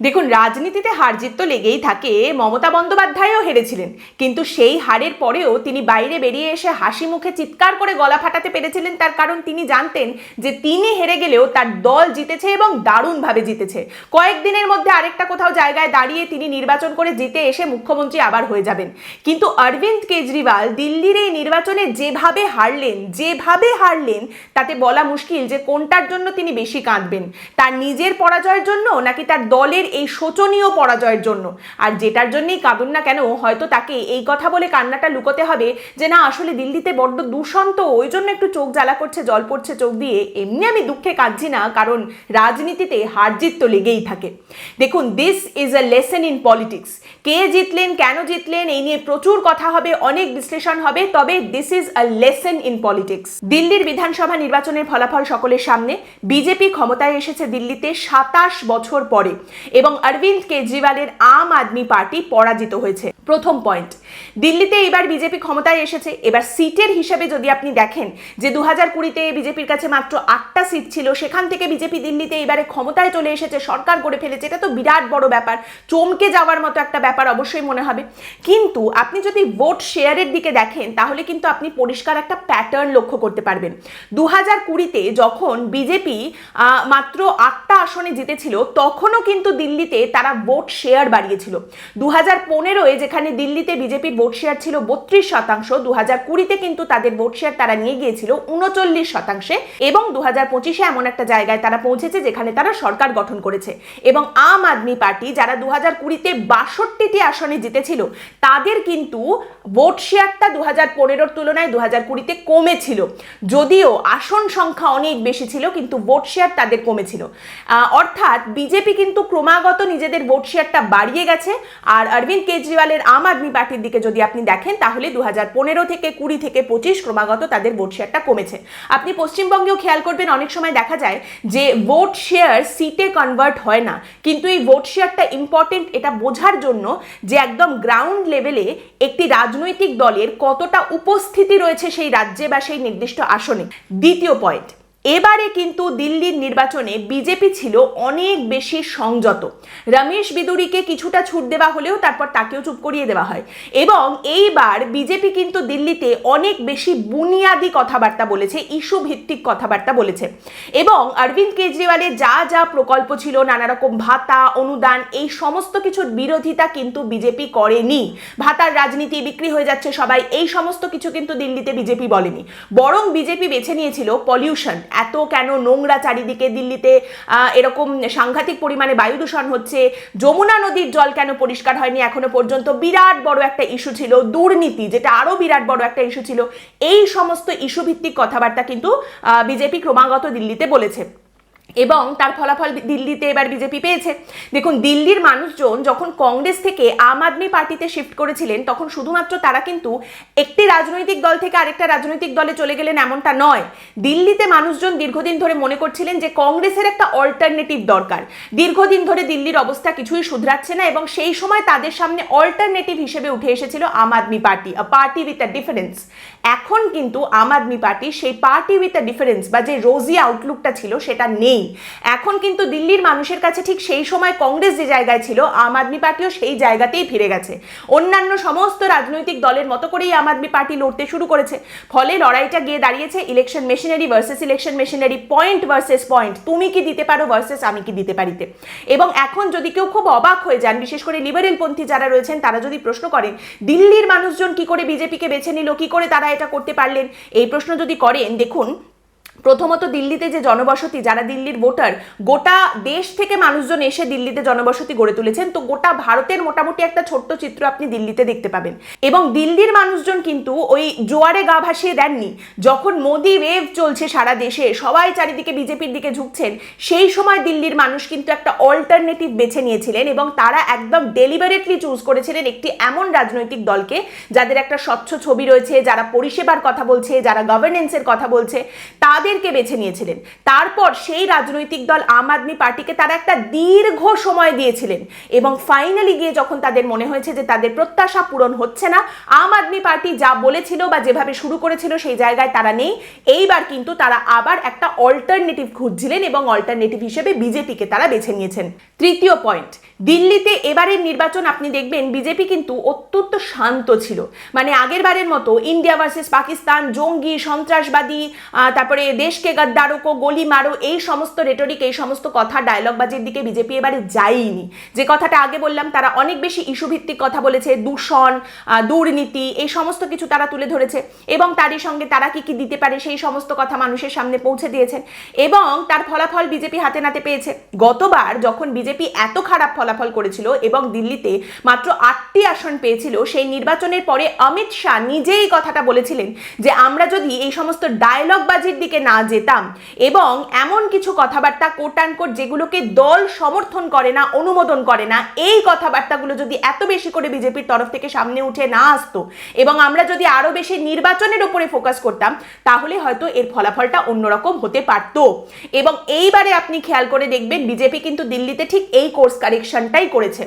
দেখুন, রাজনীতিতে হার জিত তো লেগেই থাকে। মমতা বন্দ্যোপাধ্যায়ও হেরেছিলেন। কিন্তু সেই হারের পরেও তিনি বাইরে বেরিয়ে এসে হাসি মুখে চিৎকার করে গলা ফাটাতে পেরেছিলেন। তার কারণ তিনি জানতেন যে তিনি হেরে গেলেও তার দল জিতেছে এবং দারুণভাবে জিতেছে। কয়েকদিনের মধ্যে আরেকটা কোথাও জায়গায় দাঁড়িয়ে তিনি নির্বাচন করে জিতে এসে মুখ্যমন্ত্রী আবার হয়ে যাবেন। কিন্তু অরবিন্দ কেজরিওয়াল দিল্লির এই নির্বাচনে যেভাবে হারলেন যেভাবে হারলেন, তাতে বলা মুশকিল যে কোনটার জন্য তিনি বেশি কাঁদবেন। তার নিজের পরাজয়ের জন্য নাকি তার দলের এই শোচনীয় পরাজয়ের জন্য। আর যেটার জন্যই কাঁদুন না কেন, হয়তো তাকে এই কথা বলে কান্নাটা লুকোতে হবে যে, না, আসলে দিল্লিতে বড্ড দূষণ তো, ওই জন্য একটু চোখ জ্বালা করছে, জল পড়ছে চোখ দিয়ে। এমনি আমি দুঃখে কাঁদছি না, কারণ রাজনীতিতে হার জিত তো লেগেই থাকে। দেখুন this is a lesson in politics কে জিতলেন, কেন জিতলেন, এই নিয়ে প্রচুর কথা হবে, অনেক বিশ্লেষণ হবে, তবে this is a lesson in politics দিল্লির বিধানসভা নির্বাচনের ফলাফল সকলের সামনে। বিজেপি ক্ষমতায় এসেছে দিল্লিতে সাতাশ বছর পরে। এবং অরবিন্দ কেজরিওয়ালের আম আদমি পার্টি পরাজিত হয়েছে। প্রথম পয়েন্ট। দিল্লিতে এবার বিজেপি ক্ষমতায় এসেছে। এবার সিটের হিসেবে যদি আপনি দেখেন যে দু হাজার কুড়িতে বিজেপির কাছে মাত্র আটটা সিট ছিল, সেখান থেকে বিজেপি দিল্লিতে এবারে ক্ষমতায় চলে এসেছে, সরকার গড়ে ফেলেছে। এটা তো বিরাট বড় ব্যাপার। চমকে যাওয়ার মতো একটা ব্যাপার অবশ্যই মনে হবে। কিন্তু আপনি যদি ভোট শেয়ারের দিকে দেখেন, তাহলে কিন্তু আপনি পরিষ্কার একটা প্যাটার্ন লক্ষ্য করতে পারবেন। দু হাজার কুড়িতে যখন বিজেপি মাত্র আটটা আসনে জিতেছিল, তখনও কিন্তু দিল্লিতে তারা ভোট শেয়ার বাড়িয়েছিল। দু হাজার পনেরোয় যেখানে দিল্লিতে বিজেপির ভোট শেয়ার ছিল বত্রিশ শতাংশ দু হাজার কুড়িতে কিন্তু তাদের ভোট শেয়ার তারা নিয়ে গিয়েছিল উনচল্লিশ শতাংশে এবং দু হাজার পঁচিশে এমন একটা জায়গায় তারা পৌঁছেছে যেখানে তারা সরকার গঠন করেছে। এবং আম আদমি পার্টি যারা দু হাজার কুড়িতে বাষট্টিটি আসনে জিতেছিল, তাদের কিন্তু ভোট শেয়ারটা দু হাজার পনেরোর তুলনায় দু হাজার কুড়িতে কমেছিল। যদিও আসন সংখ্যা অনেক বেশি ছিল, কিন্তু ভোট শেয়ার তাদের কমেছিল। অর্থাৎ বিজেপি কিন্তু ক্রমাগত নিজেদের ভোট শেয়ারটা বাড়িয়ে গেছে। আর অরবিন্দ কেজরিওয়ালের আম আদমি পার্টির দিকে যদি আপনি দেখেন, তাহলে দু হাজার পনেরো থেকে কুড়ি থেকে পঁচিশ ক্রমাগত তাদের ভোট শেয়ারটা কমেছে। আপনি পশ্চিমবঙ্গেও খেয়াল করবেন, অনেক সময় দেখা যায় যে ভোট শেয়ার সিটে কনভার্ট হয় না। কিন্তু এই ভোট শেয়ারটা ইম্পর্টেন্ট এটা বোঝার জন্য যে একদম গ্রাউন্ড লেভেলে একটি রাজনৈতিক দলের কতটা উপস্থিতি রয়েছে সেই রাজ্যে বা সেই নির্দিষ্ট আসনে। দ্বিতীয় পয়েন্ট এবারে কিন্তু দিল্লির নির্বাচনে বিজেপি ছিল অনেক বেশি সংযত। রমেশ বিদুরিকে কিছুটা ছুট দেওয়া হলেও তারপর তাকেও চুপ করিয়ে দেওয়া হয়। এবং এইবার বিজেপি কিন্তু দিল্লিতে অনেক বেশি বুনিয়াদি কথাবার্তা বলেছে ইস্যু ভিত্তিক কথাবার্তা বলেছে। এবং অরবিন্দ কেজরিওয়ালের যা যা প্রকল্প ছিল নানা রকম ভাতা, অনুদান, এই সমস্ত কিছুর বিরোধিতা কিন্তু বিজেপি করেনি। ভাতার রাজনীতি বিক্রি হয়ে যাচ্ছে সবাই, এই সমস্ত কিছু কিন্তু দিল্লিতে বিজেপি বলেনি। বরং বিজেপি বেছে নিয়েছিল পলিউশন এত কেন নোংরা চারিদিকে দিল্লিতে এরকম সাংঘাতিক পরিমাণে বায়ু দূষণ হচ্ছে? যমুনা নদীর জল কেন পরিষ্কার হয়নি এখনও পর্যন্ত? বিরাট বড় একটা ইস্যু ছিল, দুর্নীতি, যেটা আরও বিরাট বড় একটা ইস্যু ছিল। এই সমস্ত ইস্যু ভিত্তিক কথাবার্তা কিন্তু বিজেপি ক্রমাগত দিল্লিতে বলেছে। এবং তার ফলাফল দিল্লিতে এবার বিজেপি পেয়েছে। দেখুন, দিল্লির মানুষজন যখন কংগ্রেস থেকে আম আদমি পার্টিতে শিফট করেছিলেন, তখন শুধুমাত্র তারা কিন্তু একটি রাজনৈতিক দল থেকে আরেকটা রাজনৈতিক দলে চলে গেলেন এমনটা নয়। দিল্লিতে মানুষজন দীর্ঘদিন ধরে মনে করছিলেন যে কংগ্রেসের একটা অল্টারনেটিভ দরকার। দীর্ঘদিন ধরে দিল্লির অবস্থা কিছুই শুধরাচ্ছে না এবং সেই সময় তাদের সামনে অল্টারনেটিভ হিসেবে উঠে এসেছিল Aam Aadmi party party with a difference এখন কিন্তু আম আদমি পার্টি সেই পার্টি উইথ আ ডিফারেন্স বা যে রোজি আউটলুকটা ছিল সেটা নেই। এখন কিন্তু দিল্লির মানুষের কাছে ঠিক সেই সময় কংগ্রেস যে জায়গায় ছিল, আম আদমি পার্টিও সেই জায়গাতেই ফিরে গেছে। অন্যান্য সমস্ত রাজনৈতিক দলের মতো করেই আম আদমি পার্টি লড়তে শুরু করেছে। ফলে লড়াইটা গিয়ে দাঁড়িয়েছে election machinery versus election machinery point versus point তুমি কি দিতে পারো ভার্সেস আমি কি দিতে পারিতে এবং এখন যদি কেউ খুব অবাক হয়ে যান, বিশেষ করে লিবারেল পন্থী যারা রয়েছেন, তারা যদি প্রশ্ন করেন, দিল্লির মানুষজন কি করে বিজেপিকে বেছে নিল, কি করে তারা এটা করতে পারলেন? এই প্রশ্ন যদি করেন, দেখুন প্রথমত দিল্লিতে যে জনবসতি, যারা দিল্লির ভোটার, গোটা দেশ থেকে মানুষজন এসে দিল্লিতে জনবসতি গড়ে তুলেছেন। তো গোটা ভারতের মোটামুটি একটা ছোট্ট চিত্র আপনি দিল্লিতে দেখতে পাবেন। এবং দিল্লির মানুষজন কিন্তু ওই জোয়ারে গা ভাসিয়ে দেননি। যখন মোদি ওয়েভ চলছে সারা দেশে, সবাই চারিদিকে বিজেপির দিকে ঝুঁকছেন, সেই সময় দিল্লির মানুষ কিন্তু একটা অল্টারনেটিভ বেছে নিয়েছিলেন এবং তারা একদম ডেলিভারেটলি চুজ করেছিলেন একটি এমন রাজনৈতিক দলকে, যাদের একটা স্বচ্ছ ছবি রয়েছে, যারা পরিষেবার কথা বলছে, যারা গভর্নেন্সের কথা বলছে। তাদেরকে বেছে নিয়েছিলেন। তারপর সেই রাজনৈতিক দল আম আদমি পার্টিকে তারা একটা দীর্ঘ সময় দিয়েছিলেন এবং ফাইনালি গিয়ে যখন তাদের মনে হয়েছে যে তাদের প্রত্যাশা পূরণ হচ্ছে না, আম আদমি পার্টি যা বলেছিল বা যেভাবে শুরু করেছিল সেই জায়গায় তারা নেই। এইবার কিন্তু তারা আবার একটা অল্টারনেটিভ খুঁজছিলেন এবং অল্টারনেটিভ হিসেবে বিজেপিকে তারা বেছে নিয়েছেন। তৃতীয় পয়েন্ট দিল্লিতে এবারের নির্বাচন আপনি দেখবেন বিজেপি কিন্তু অত্যন্ত শান্ত ছিল। মানে আগের বারের মতো ইন্ডিয়া ভার্সেস পাকিস্তান, জঙ্গি, সন্ত্রাসবাদী তারপরে দেশকে কো গলি মারো, এই সমস্ত রেটরিক এই সমস্ত কথা ডায়লগবাজির দিকে বিজেপি এবারে যায়নি। যে কথাটা আগে বললাম, তারা অনেক বেশি ইস্যু ভিত্তিক কথা বলেছে, দূষণ দুর্নীতি, এই সমস্ত কিছু তারা তুলে ধরেছে এবং তারই সঙ্গে তারা কি কি দিতে পারে, সেই সমস্ত কথা মানুষের সামনে পৌঁছে দিয়েছেন এবং তার ফলাফল বিজেপি হাতে নাতে পেয়েছে। গতবার যখন বিজেপি এত খারাপ ফলাফল করেছিল এবং দিল্লিতে মাত্র আটটি আসন পেয়েছিল, সেই নির্বাচনের পরে অমিত শাহ নিজেই কথাটা বলেছিলেন যে, আমরা যদি এই সমস্ত ডায়লগবাজির দিকে না যেতাম এবং এমন কিছু কথাবার্তা কোট কোট যেগুলোকে দল সমর্থন করে না, অনুমোদন করে না, এই কথাবার্তাগুলো যদি এত বেশি করে বিজেপির তরফ থেকে সামনে উঠে না আসতো এবং আমরা যদি আরও বেশি নির্বাচনের উপরে ফোকাস করতাম, তাহলে হয়তো এর ফলাফলটা অন্যরকম হতে পারতো। এবং এইবারে আপনি খেয়াল করে দেখবেন বিজেপি কিন্তু দিল্লিতে ঠিক এই কোর্স কারেকশনটাই করেছে।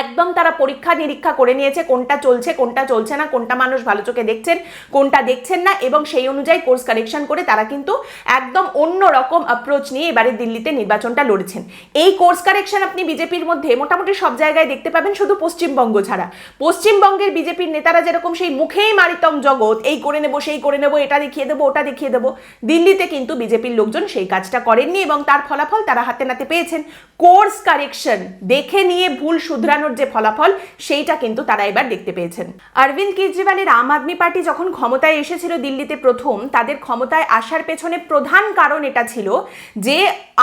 একদম তারা পরীক্ষা নিরীক্ষা করে নিয়েছে কোনটা চলছে কোনটা চলছে না, কোনটা মানুষ ভালো চোখে দেখছেন, কোনটা দেখছেন না এবং সেই অনুযায়ী কোর্স কারেকশন করে তারা কিন্তু একদম অন্য রকম অ্যাপ্রোচ নিয়ে এবারে দিল্লিতে নির্বাচনটা লড়েছেন। এই কোর্স কারেকশন আপনি বিজেপির মধ্যে মোটামুটি সব জায়গায় দেখতে পাবেন, শুধু পশ্চিমবঙ্গ ছাড়া। পশ্চিমবঙ্গের বিজেপির নেতারা যেরকম সেই মুখেই মারিতম জগৎ, এই করে নেব, সেই করে নেব, এটা দেখিয়ে দেবো, ওটা দেখিয়ে দেবো, দিল্লিতে কিন্তু বিজেপির লোকজন সেই কাজটা করেননি এবং তার ফলাফল তারা হাতে নাতে পেয়েছেন। কোর্স কারেকশন দেখে নিয়ে ভুল শুধরানোর যে ফলাফল, সেইটা কিন্তু তারা এবার দেখতে পেয়েছেন। অরবিন্দ কেজরিওয়ালের আম আদমি পার্টি যখন ক্ষমতায় এসেছিল দিল্লিতে প্রথম, তাদের ক্ষমতায় আসার পেছনে প্রধান কারণ এটা ছিল যে,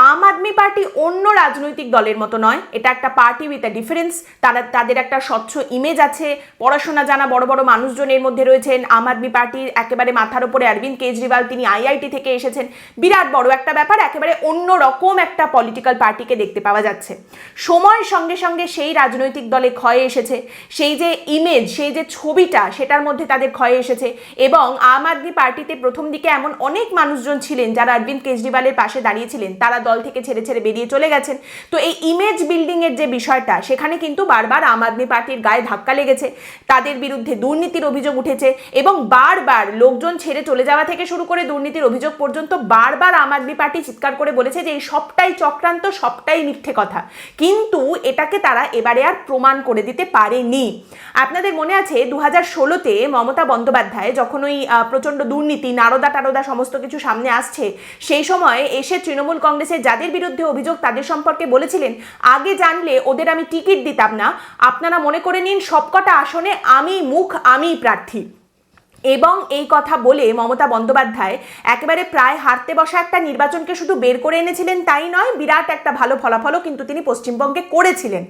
আম আদমি পার্টি অন্য রাজনৈতিক দলের মতো নয়। এটা একটা পার্টি উইথ আ ডিফারেন্স তারা, তাদের একটা স্বচ্ছ ইমেজ আছে। পড়াশোনা জানা বড় বড় মানুষজনের মধ্যে রয়েছেন আম আদমি পার্টির একেবারে মাথার উপরে অরবিন্দ কেজরিওয়াল। তিনি আইআইটি থেকে এসেছেন। বিরাট বড় একটা ব্যাপার, একেবারে অন্য রকম একটা পলিটিক্যাল পার্টিকে দেখতে পাওয়া যাচ্ছে। সময়ের সঙ্গে সঙ্গে সেই রাজনৈতিক দলে ক্ষয়ে এসেছে। সেই যে ইমেজ সেই যে ছবিটা, সেটার মধ্যে তাদের ক্ষয়ে এসেছে। এবং আম আদমি পার্টিতে প্রথম দিকে এমন অনেক মানুষজন ছিলেন যারা অরবিন্দ কেজরিওয়ালের পাশে দাঁড়িয়েছিলেন। তারা দল থেকে ছেড়ে ছেড়ে বেরিয়ে চলে গেছেন। তো এই ইমেজ বিল্ডিংয়ের যে বিষয়টা, সেখানে কিন্তু বারবার আম আদমি পার্টির গায়ে ধাক্কা লেগেছে। তাদের বিরুদ্ধে দুর্নীতির অভিযোগ উঠেছে এবং বারবার লোকজন ছেড়ে চলে যাওয়া থেকে শুরু করে দুর্নীতির অভিযোগ পর্যন্ত বারবার আম আদমি পার্টি চিৎকার করে বলেছে যে এই সবটাই চক্রান্ত, সবটাই মিথ্যে কথা। কিন্তু এটাকে তারা এবারে আর প্রমাণ করে দিতে পারেনি। আপনাদের মনে আছে দু হাজার ষোলোতে মমতা বন্দ্যোপাধ্যায় যখন ওই প্রচণ্ড দুর্নীতি, নারদা টারদা সমস্ত কিছু সামনে আসছে, সেই সময় এসে তৃণমূল কংগ্রেসের যাদের বিরুদ্ধে অভিযোগ তাদের সম্পর্কে বলেছিলেন, আগে জানলে ওদের আমি টিকিট দিতাম না। আপনারা মনে করে নিন সবকটা আসনে আমি মুখ, আমি প্রার্থী। এবং এই কথা বলে মমতা বন্দ্যোপাধ্যায় একেবারে প্রায় হারতে বসা একটা নির্বাচনকে শুধু বের করে এনেছিলেন তাই নয়, বিরাট একটা ভালো ফলাফলও কিন্তু তিনি পশ্চিমবঙ্গে করেছিলেন।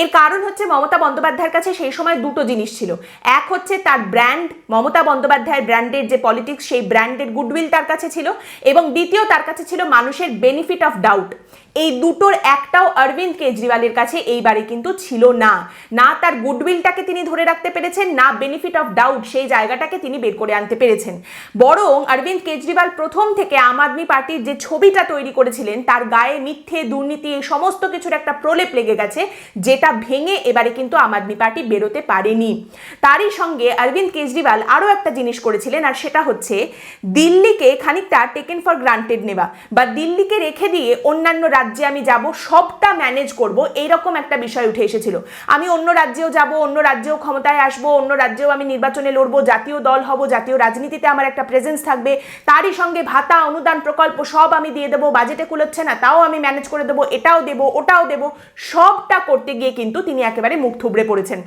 এর কারণ হচ্ছে মমতা বন্দ্যোপাধ্যায়ের কাছে সেই সময় দুটো জিনিস ছিল। এক হচ্ছে তার ব্র্যান্ড, মমতা বন্দ্যোপাধ্যায়ের ব্র্যান্ডের যে পলিটিক্স, সেই ব্র্যান্ডের গুডউইল তার কাছে ছিল এবং দ্বিতীয় তার কাছে ছিল মানুষের বেনিফিট অফ ডাউট। এই দুটোর একটাও অরবিন্দ কেজরিওয়ালের কাছে এইবারে কিন্তু ছিল না। না তার গুডউইলটাকে তিনি ধরে রাখতে পেরেছেন, না বেনিফিট অফ ডাউট সেই জায়গাটাকে তিনি বের করে আনতে পেরেছেন। বরং অরবিন্দ কেজরিওয়াল প্রথম থেকে আম আদমি পার্টির যে ছবিটা তৈরি করেছিলেন, তার গায়ে মিথ্যে, দুর্নীতি এই সমস্ত কিছুর একটা প্রলেপ লেগে গেছে, যেটা ভেঙে এবারে কিন্তু আম আদমি পার্টি বেরোতে পারেনি। তারই সঙ্গে অরবিন্দ কেজরিওয়াল আরও একটা জিনিস করেছিলেন, আর সেটা হচ্ছে দিল্লিকে খানিকটা টেকেন ফর গ্রান্টেড নেওয়া বা দিল্লিকে রেখে দিয়ে অন্যান্য রাজ্যে আমি যাব, সবটা ম্যানেজ করব, এইরকম একটা বিষয় উঠে এসেছিল। আমি অন্য রাজ্যেও যাব, অন্য রাজ্যেও ক্ষমতায় আসব, অন্য রাজ্যেও আমি নির্বাচনে লড়বো, জাতীয় দল হব, জাতীয় রাজনীতিতে আমার একটা প্রেজেন্স থাকবে, তারই সঙ্গে ভাতা, অনুদান, প্রকল্প সব আমি দিয়ে দেবো বাজেটে কুলোচ্ছে না, তাও আমি ম্যানেজ করে দেবো, এটাও দেবো, ওটাও দেবো, সবটা করতে গিয়ে কিন্তু তিনি একেবারে মুখ থুবড়ে পড়েছেন।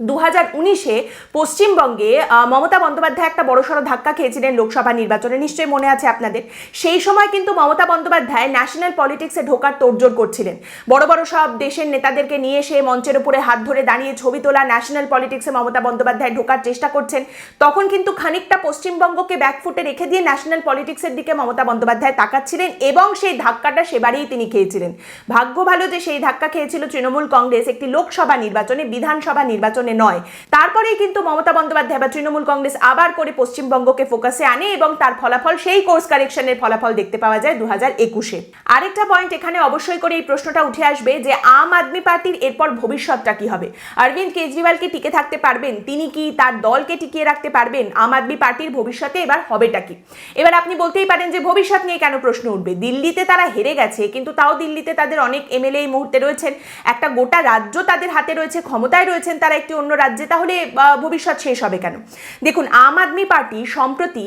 দু হাজার উনিশে পশ্চিমবঙ্গে মমতা বন্দ্যোপাধ্যায় একটা বড়সড় ধাক্কা খেয়েছিলেন লোকসভা নির্বাচনে। নিশ্চয়ই মনে আছে আপনাদের। সেই সময় কিন্তু মমতা বন্দ্যোপাধ্যায় ন্যাশনাল পলিটিক্সে ঢোকার তোড়জোড় করছিলেন। বড় বড় সব দেশের নেতাদেরকে নিয়ে এসে মঞ্চের উপরে হাত ধরে দাঁড়িয়ে ছবি তোলা ন্যাশনাল পলিটিক্সে মমতা বন্দ্যোপাধ্যায় ঢোকার চেষ্টা করছেন। তখন কিন্তু খানিকটা পশ্চিমবঙ্গকে ব্যাকফুটে রেখে দিয়ে ন্যাশনাল পলিটিক্সের দিকে মমতা বন্দ্যোপাধ্যায় তাকাচ্ছিলেন এবং সেই ধাক্কাটা সেবারেই তিনি খেয়েছিলেন। ভাগ্য ভালো যে সেই ধাক্কা খেয়েছিল তৃণমূল কংগ্রেস একটি লোকসভা নির্বাচনে, বিধানসভা নির্বাচন নির্বাচনে নয়। তারপরেই কিন্তু মমতা বন্দ্যোপাধ্যায় বা তৃণমূল কংগ্রেস আবার করে পশ্চিমবঙ্গকে ফোকাসে আনে এবং তার ফলাফল, সেই কোর্স কারেকশনের ফলাফল দেখতে পাওয়া যায় দু হাজার আরেকটা পয়েন্ট এখানে অবশ্যই করে এই প্রশ্নটা উঠে আসবে যে, আম আদমি পার্টির এরপর ভবিষ্যৎটা কি হবে? অরবিন্দ কেজরিওয়াল কি টিকে থাকতে পারবেন? তিনি কি তার দলকে টিকিয়ে রাখতে পারবেন? আম আদমি পার্টির ভবিষ্যতে এবার হবেটা কি? এবার আপনি বলতেই পারেন যে, ভবিষ্যৎ নিয়ে কেন প্রশ্ন উঠবে? দিল্লিতে তারা হেরে গেছে, কিন্তু তাও দিল্লিতে তাদের অনেক এমএলএ এই মুহূর্তে রয়েছেন। একটা গোটা রাজ্য তাদের হাতে রয়েছে, ক্ষমতায় রয়েছেন তারা একটি অন্য রাজ্যে, তাহলে ভবিষ্যৎ শেষ হবে কেন? দেখুন, আম আদমি পার্টি সম্প্রতি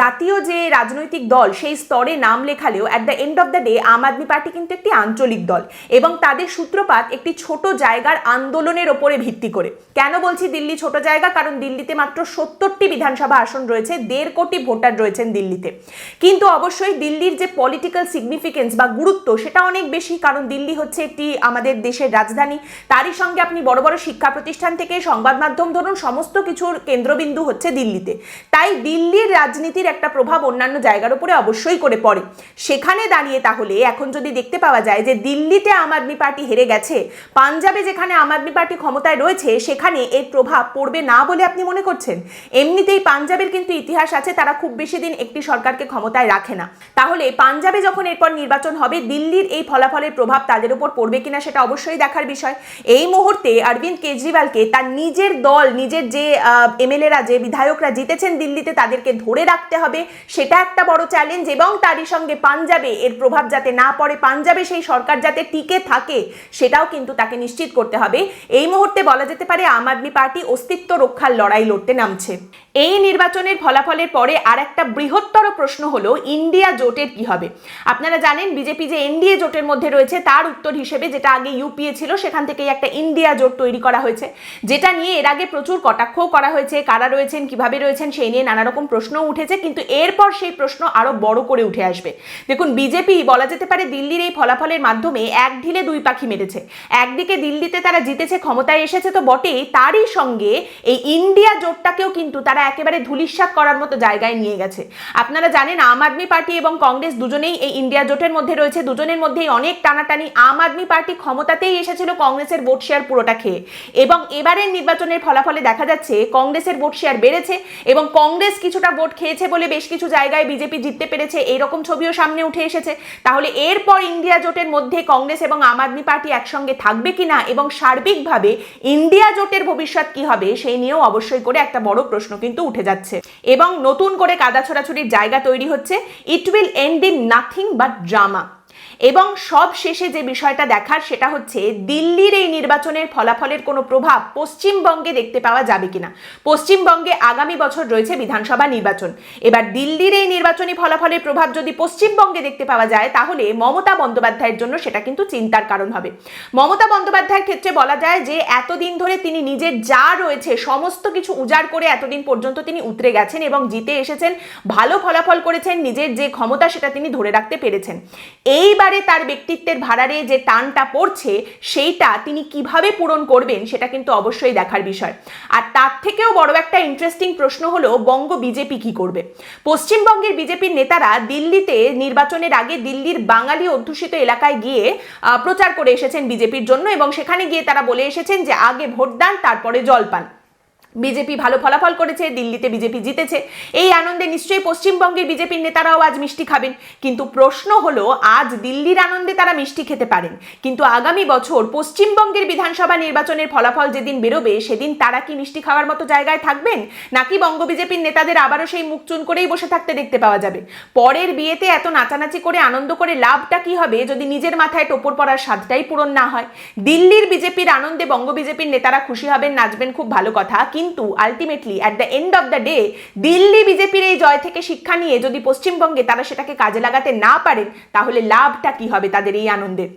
জাতীয় যে রাজনৈতিক দল, সেই স্তরে নাম লেখালেও at the end of the day Aam Aadmi party কিন্তু একটি আঞ্চলিক দল এবং তাদের সূত্রপাত একটি ছোট জায়গার আন্দোলনের ওপরে ভিত্তি করে। কেন বলছি দিল্লি ছোট জায়গা? কারণ দিল্লিতে মাত্র সত্তরটি বিধানসভা আসন রয়েছে, দেড় কোটি ভোটার রয়েছেন দিল্লিতে। কিন্তু অবশ্যই দিল্লির যে পলিটিক্যাল সিগনিফিকেন্স বা গুরুত্ব, সেটা অনেক বেশি, কারণ দিল্লি হচ্ছে একটি আমাদের দেশের রাজধানী। তারই সঙ্গে আপনি বড় বড় শিক্ষা প্রতিষ্ঠান থেকে সংবাদ মাধ্যম, ধরুন সমস্ত কিছুর কেন্দ্রবিন্দু হচ্ছে দিল্লিতে। তাই দিল্লির রাজনীতির একটা প্রভাব অন্যান্য জায়গার উপরে অবশ্যই করে পড়ে। সেখানে দাঁড়িয়ে তাহলে এখন যদি দেখতে পাওয়া যায় যে দিল্লিতে আম আদমি পার্টি হেরে গেছে, পাঞ্জাবে যেখানে আম আদমি পার্টি ক্ষমতায় রয়েছে, সেখানে এর প্রভাব পড়বে না বলে আপনি মনে করছেন? এমনিতেই পাঞ্জাবের কিন্তু ইতিহাস আছে, তারা খুব বেশি দিন একটি সরকারকে ক্ষমতায় রাখে না। তাহলে পাঞ্জাবে যখন এরপর নির্বাচন হবে, দিল্লির এই ফলাফলের প্রভাব তাদের উপর পড়বে কিনা সেটা অবশ্যই দেখার বিষয়। এই মুহূর্তে অরবিন্দ কেজরিওয়ালকে তার নিজের দল, নিজের যে এমএলএরা যে বিধায়করা জিতেছেন দিল্লিতে তাদেরকে ধরে রাখতে হবে। সেটা একটা বড় চ্যালেঞ্জ এবং তারই সঙ্গে পাঞ্জাবে এর প্রভাব যাতে না পড়ে, পাঞ্জাবে সেই সরকার যাতে টিকে থাকে, সেটাও কিন্তু তাকে নিশ্চিত করতে হবে। এই মুহূর্তে বলা যেতে পারে, আম আদমি পার্টি অস্তিত্ব রক্ষার লড়াই লড়তে নামছে। এই নির্বাচনের ফলাফলের পরে আর একটা বৃহত্তর প্রশ্ন হলো, ইন্ডিয়া জোটের কি হবে? আপনারা জানেন, বিজেপি যে এনডিএ জোটের মধ্যে রয়েছে, তার উত্তর হিসেবে যেটা আগে ইউপিএ ছিল, সেখান থেকেই একটা ইন্ডিয়া জোট তৈরি করা হয়েছে। যেটা নিয়ে এর আগে প্রচুর কটাক্ষও করা হয়েছে, কারা রয়েছেন, কীভাবে রয়েছেন, সেই নিয়ে নানা রকম প্রশ্নও উঠেছে, কিন্তু এরপর সেই প্রশ্ন আরও বড় করে উঠে আসবে। দেখুন, বিজেপি বলা যেতে পারে দিল্লির এই ফলাফলের মাধ্যমে এক ঢিলে দুই পাখি মেরেছে। একদিকে দিল্লিতে তারা জিতেছে, ক্ষমতায় এসেছে তো বটেই, তারই সঙ্গে এই ইন্ডিয়া জোটটাকেও কিন্তু তারা একেবারে ধুলিস্বাত করার মতো জায়গায় নিয়ে গেছে। আপনারা জানেন, আম আদমি পার্টি এবং কংগ্রেস দুজনেই এই ইন্ডিয়া জোটের মধ্যে রয়েছে। দুজনের মধ্যেই অনেক টানাটানি আম আদমি পার্টি ক্ষমতাতেই এসেছিল কংগ্রেসের ভোট শেয়ার পুরোটা খেয়ে। এবং এবারের নির্বাচনের ফলাফলে দেখা যাচ্ছে, কংগ্রেসের ভোট শেয়ার বেড়েছে এবং কংগ্রেস কিছুটা ভোট খেয়েছে বলে বেশ কিছু জায়গায় বিজেপি জিততে পেরেছে। এইরকম ছবিও সামনে উঠে এসেছে। তাহলে এরপর ইন্ডিয়া জোটের মধ্যে কংগ্রেস এবং আম আদমি পার্টি একসঙ্গে থাকবে কিনা এবং সার্বিকভাবে ইন্ডিয়া জোটের ভবিষ্যৎ কি হবে, সেই নিয়েও অবশ্যই করে একটা বড় প্রশ্ন কিন্তু উঠে যাচ্ছে। এবং নতুন করে কাদা ছোড়াছুড়ির জায়গা তৈরি হচ্ছে। It will end in nothing but drama এবং সব শেষে যে বিষয়টা দেখার সেটা হচ্ছে দিল্লির এই নির্বাচনের ফলাফলের কোনো প্রভাব পশ্চিমবঙ্গে দেখতে পাওয়া যাবে কিনা। পশ্চিমবঙ্গে আগামী বছর রয়েছে বিধানসভা নির্বাচন। এবার দিল্লির এই নির্বাচনী ফলাফলের প্রভাব যদি পশ্চিমবঙ্গে দেখতে পাওয়া যায়, তাহলে মমতা বন্দ্যোপাধ্যায়ের জন্য সেটা কিন্তু চিন্তার কারণ হবে। মমতা বন্দ্যোপাধ্যায়ের ক্ষেত্রে বলা যায় যে, এতদিন ধরে তিনি নিজের যা রয়েছে, সমস্ত কিছু উজাড় করে এতদিন পর্যন্ত তিনি উতরে গেছেন এবং জিতে এসেছেন, ভালো ফলাফল করেছেন, নিজের যে ক্ষমতা সেটা তিনি ধরে রাখতে পেরেছেন। এইবারে তার ব্যক্তিত্বের ভাড়ারে যে টানটা পড়ছে, সেইটা তিনি কীভাবে পূরণ করবেন সেটা কিন্তু অবশ্যই দেখার বিষয়। আর তার থেকেও বড় একটা ইন্টারেস্টিং প্রশ্ন হলো, বঙ্গ বিজেপি কি করবে? পশ্চিমবঙ্গের বিজেপির নেতারা দিল্লিতে নির্বাচনের আগে দিল্লির বাঙালি অধ্যুষিত এলাকায় গিয়ে প্রচার করে এসেছেন বিজেপির জন্য এবং সেখানে গিয়ে তারা বলে এসেছেন যে আগে ভোট দান তারপরে জল পান বিজেপি ভালো ফলাফল করেছে, দিল্লিতে বিজেপি জিতেছে। এই আনন্দে নিশ্চয়ই পশ্চিমবঙ্গের বিজেপির নেতারাও আজ মিষ্টি খাবেন। কিন্তু প্রশ্ন হলো, আজ দিল্লির আনন্দে তারা মিষ্টি খেতে পারেন। কিন্তু আগামী বছর পশ্চিমবঙ্গের বিধানসভা নির্বাচনের ফলাফল যেদিন বেরোবে, সেদিন তারা কি মিষ্টি খাওয়ার মতো জায়গায় থাকবেন? নাকি বঙ্গ বিজেপির নেতাদের আবারও সেই মুখ চুন করেই বসে থাকতে দেখতে পাওয়া যাবে? পরের বিয়েতে এত নাচানাচি করে আনন্দ করে লাভটা কি হবে যদি নিজের মাথায় টোপর পড়ার স্বাদটাই পূরণ না হয়? দিল্লির বিজেপির আনন্দে বঙ্গ বিজেপির নেতারা খুশি হবেন, নাচবেন, খুব ভালো কথা। কিন্তু ultimately at the end of the day Delhi বিজেপির এই জয় থেকে শিক্ষা নিয়ে যদি পশ্চিমবঙ্গে তারা সেটাকে কাজে লাগাতে না পারেন, তাহলে লাভটা কি হবে তাদের এই আনন্দের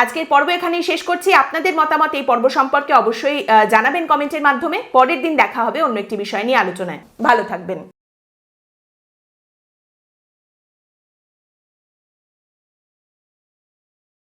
আজকের পর্ব এখানেই শেষ করছি। আপনাদের মতামত এই পর্ব সম্পর্কে অবশ্যই জানাবেন কমেন্টের মাধ্যমে। পরের দিন দেখা হবে অন্য একটি বিষয় নিয়ে আলোচনায়। ভালো থাকবেন।